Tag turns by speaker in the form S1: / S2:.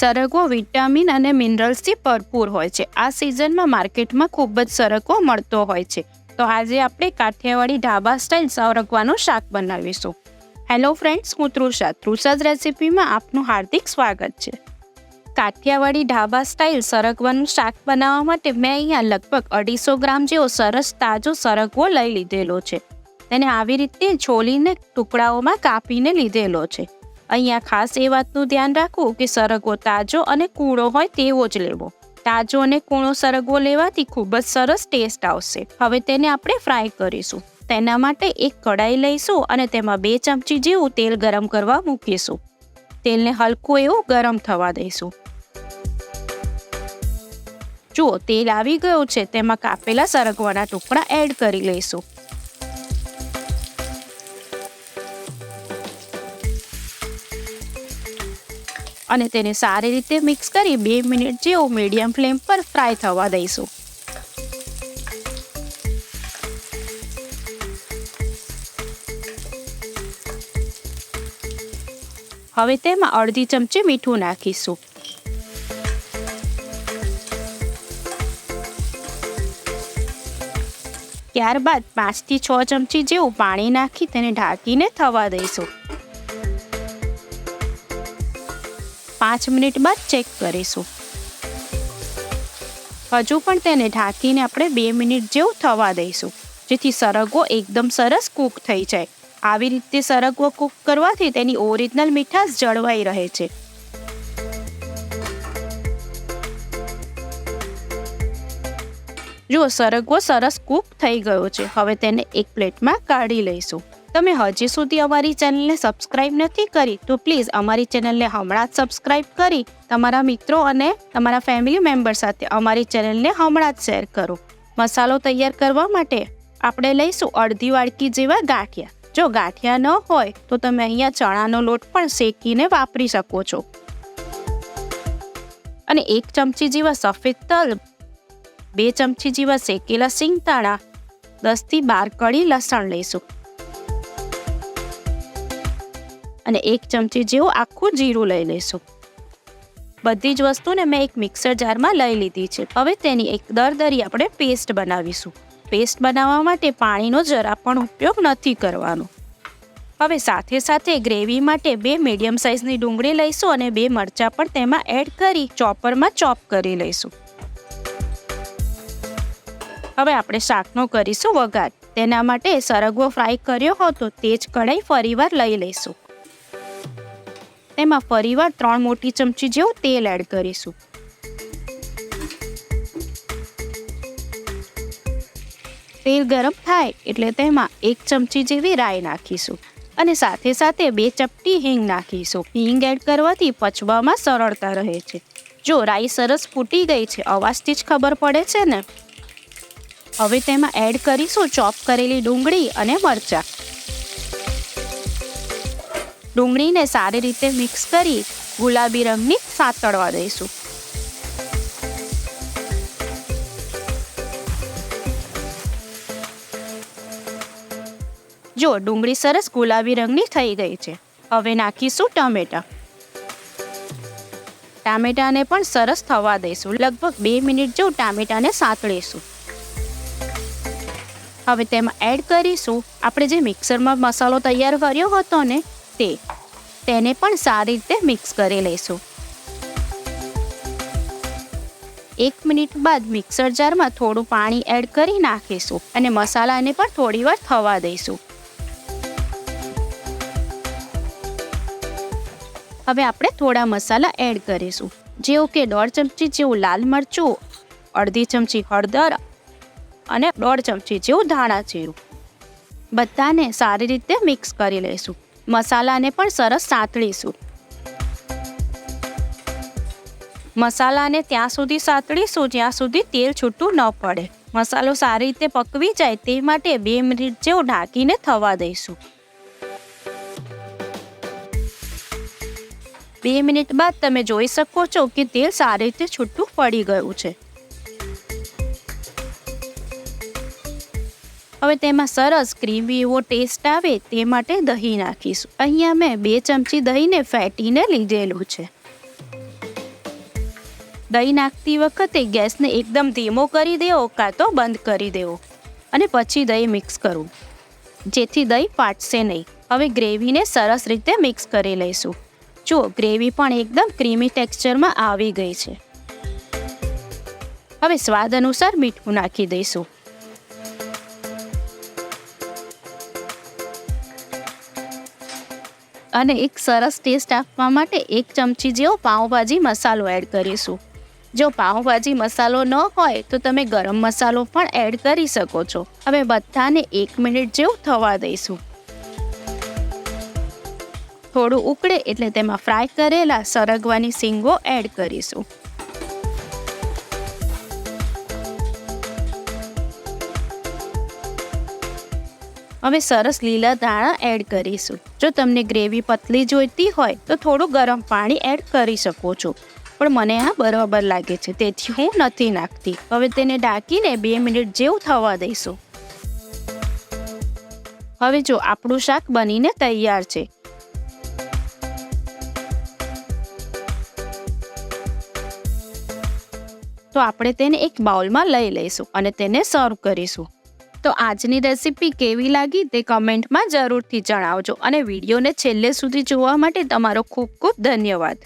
S1: સરગવો vitamin અને મિનરલ્સથી ભરપૂર હોય છે. આ સિઝનમાં માર્કેટમાં ખૂબ જ સરગવો મળતો હોય છે. તો આજે આપણે કાઠિયાવાડી ઢાબા સ્ટાઇલ સરગવાનું શાક બનાવીશું. હેલો ફ્રેન્ડ્સ હું તૃષા. તૃષાજ રેસિપીમાં આપનું હાર્દિક સ્વાગત છે. કાઠિયાવાડી ઢાબા સ્ટાઇલ સરગવાનું શાક બનાવવા માટે મેં અહીંયા લગભગ અઢીસો ગ્રામ જેવો સરસ તાજો સરગવો લઈ લીધેલો છે. તેને આવી રીતે છોલીને ટુકડાઓમાં કાપીને લીધેલો છે. અહીંયા ખાસ એ વાતનું ધ્યાન રાખવું કે સરગવો તાજો અને કૂણો હોય તેવો જ લેવો. તાજો અને કૂણો સરગવો લેવાથી ખૂબ જ સરસ ટેસ્ટ આવશે. હવે તેને આપણે ફ્રાય કરીશું. તેના માટે એક કડાઈ લઈશું અને તેમાં બે ચમચી જેવું તેલ ગરમ કરવા મૂકીશું. તેલને હલકું એવું ગરમ થવા દઈશું. જુઓ, તેલ આવી ગયું છે. તેમાં કાપેલા સરગવાના ટુકડા એડ કરી લઈશું. અને તેને સારી રીતે મિક્સ કરી બે મિનિટ જેવું મીડિયમ ફ્લેમ પર ફ્રાય થવા દઈશું. હવે તેમાં અડધી ચમચી મીઠું નાખીશું. ત્યારબાદ પાંચથી છ ચમચી જેવું પાણી નાખી તેને ઢાંકીને થવા દઈશું. પાંચ મિનિટ બાદ ચેક કરીશું. હજુ પણ તેને ઢાંકીને આપણે બે મિનિટ જેવું થવા દઈશું, જેથી સરગવો એકદમ સરસ કૂક થઈ જાય. આવી રીતે સરગવો કૂક કરવાથી તેની ઓરિજિનલ મીઠાશ જળવાઈ રહે છે. જુઓ, સરગવો સરસ કૂક થઈ ગયો છે. હવે તેને એક પ્લેટમાં કાઢી લઈશું. તમે હજી સુધી અમારી ચેનલને સબસ્ક્રાઇબ નથી કરી, તો પ્લીઝ અમારી ચેનલને હમણાં જ સબસ્ક્રાઇબ કરી, તમારા મિત્રો અને તમારા ફેમિલી મેમ્બર સાથે અમારી ચેનલને હમણાં જ શેર કરો. મસાલો તૈયાર કરવા માટે આપણે લઈશું અડધી વાડકી જેવા ગાંઠિયા. જો ગાંઠિયા ન હોય, તો તમે અહીંયા ચણાનો લોટ પણ શેકીને વાપરી શકો છો. અને એક ચમચી જેવા સફેદ તલ, બે ચમચી જેવા શેકેલા સિંગતાણા દસથી બાર કળી લસણ લઈશું. અને એક ચમચી જેવું આખું જીરું લઈ લઈશું. બધી જ વસ્તુને મેં એક મિક્સર જારમાં લઈ લીધી છે. હવે તેની એક દરદરી આપણે પેસ્ટ બનાવીશું. પેસ્ટ બનાવવા માટે પાણીનો જરા પણ ઉપયોગ નથી કરવાનો. હવે સાથે સાથે ગ્રેવી માટે બે મીડિયમ સાઇઝની ડુંગળી લઈશું અને બે મરચાં પણ તેમાં એડ કરી ચોપરમાં ચોપ કરી લઈશું. હવે આપણે શાકનો કરીશું વઘાર. તેના માટે સરગવો ફ્રાય કર્યો હતો. તે જ કઢાઈ ફરીવાર લઈ લઈશું. તેમાં ફરીવાર ત્રણ મોટી ચમચી જેવું તેલ એડ કરીશું. તેલ ગરમ થાય એટલે તેમાં એક ચમચી જેવી રાઈ નાખીશું અને સાથે સાથે બે ચપટી હિંગ નાખીશું. હિંગ એડ કરવાથી પચવામાં સરળતા રહે છે. જો રાઈ સરસ ફૂટી ગઈ છે, અવાજથી જ ખબર પડે છે ને? હવે તેમાં એડ કરીશું ચોપ કરેલી ડુંગળી અને મરચાં. ડુંગળીને સારી રીતે મિક્સ કરી ગુલાબી રંગની સાતળવા દઈશું. જો ડુંગળી સરસ ગુલાબી રંગની થઈ ગઈ છે, હવે નાખીશું ટમેટા. ટામેટાને પણ સરસ થવા દઈશું, લગભગ બે મિનિટ જેવું ટામેટાને સાતળીશું. હવે તેમાં એડ કરીશું. આપણે જે મિક્સરમાં મસાલો તૈયાર કર્યો હતો ને તે. તેને પણ સારી રીતે મિક્સ કરી લઈશું એક મિનિટ બાદ મિક્સર જારમાં થોડું પાણી એડ કરી નાખીશું અને મસાલાને પણ થોડી વાર થવા દઈશું. હવે આપણે થોડા મસાલા એડ કરીશું. જેવું કે દોઢ ચમચી જેવું લાલ મરચું, અડધી ચમચી હળદર અને દોઢ ચમચી જેવું ધાણા જીરું. બધાને સારી રીતે મિક્સ કરી લઈશું મસાલાને પણ સરસ સાંતળીશું. મસાલાને ત્યાં સુધી સાંતળીશું, જ્યાં સુધી તેલ છૂટું ન પડે. મસાલો સારી રીતે પકવી જાય તે માટે બે મિનિટ જેવું ઢાંકીને થવા દઈશું. બે મિનિટ બાદ તમે જોઈ શકો છો કે તેલ સારી રીતે છૂટું પડી ગયું છે. હવે તેમાં સરસ ક્રીમી એવો ટેસ્ટ આવે તે માટે દહીં નાખીશું. અહીંયા મેં બે ચમચી દહીંને ફેટીને લીધેલું છે. દહીં નાખતી વખતે ગેસને એકદમ ધીમો કરી દેવો કાં તો બંધ કરી દેવો. અને પછી દહીં મિક્સ કરવું જેથી દહીં ફાટશે નહીં. હવે ગ્રેવીને સરસ રીતે મિક્સ કરી લઈશું. જો, ગ્રેવી પણ એકદમ ક્રીમી ટેક્સચરમાં આવી ગઈ છે. હવે સ્વાદ અનુસાર મીઠું નાખી દઈશું. અને એક સરસ ટેસ્ટ આપવા માટે એક ચમચી જેવો પાઉંભાજી મસાલો એડ કરીશું. જો પાઉંભાજી મસાલો ન હોય, તો તમે ગરમ મસાલો પણ એડ કરી શકો છો. હવે બધાને એક મિનિટ જેવું થવા દઈશું. થોડું ઉકળે એટલે તેમાં ફ્રાય કરેલા સરગવાની સિંગો એડ કરીશું. હવે સરસ લીલા ધાણા એડ કરીશું. જો તમને ગ્રેવી પતલી જોઈતી હોય, તો થોડું ગરમ પાણી એડ કરી શકો છો. પણ મને આ બરાબર લાગે છે, તેથી હું નથી નાખતી. હવે તેને ઢાંકીને બે મિનિટ જેવું થવા દઈશું. હવે જો આપણું શાક બનીને તૈયાર છે. તો આપણે તેને એક બાઉલમાં લઈ લઈશું અને તેને સર્વ કરીશું. તો આજની રેસીપી કેવી લાગી તે કમેન્ટમાં જરૂરથી જણાવજો અને વિડીયોને છેલ્લે સુધી જોવા માટે તમારો ખૂબ ખૂબ ધન્યવાદ.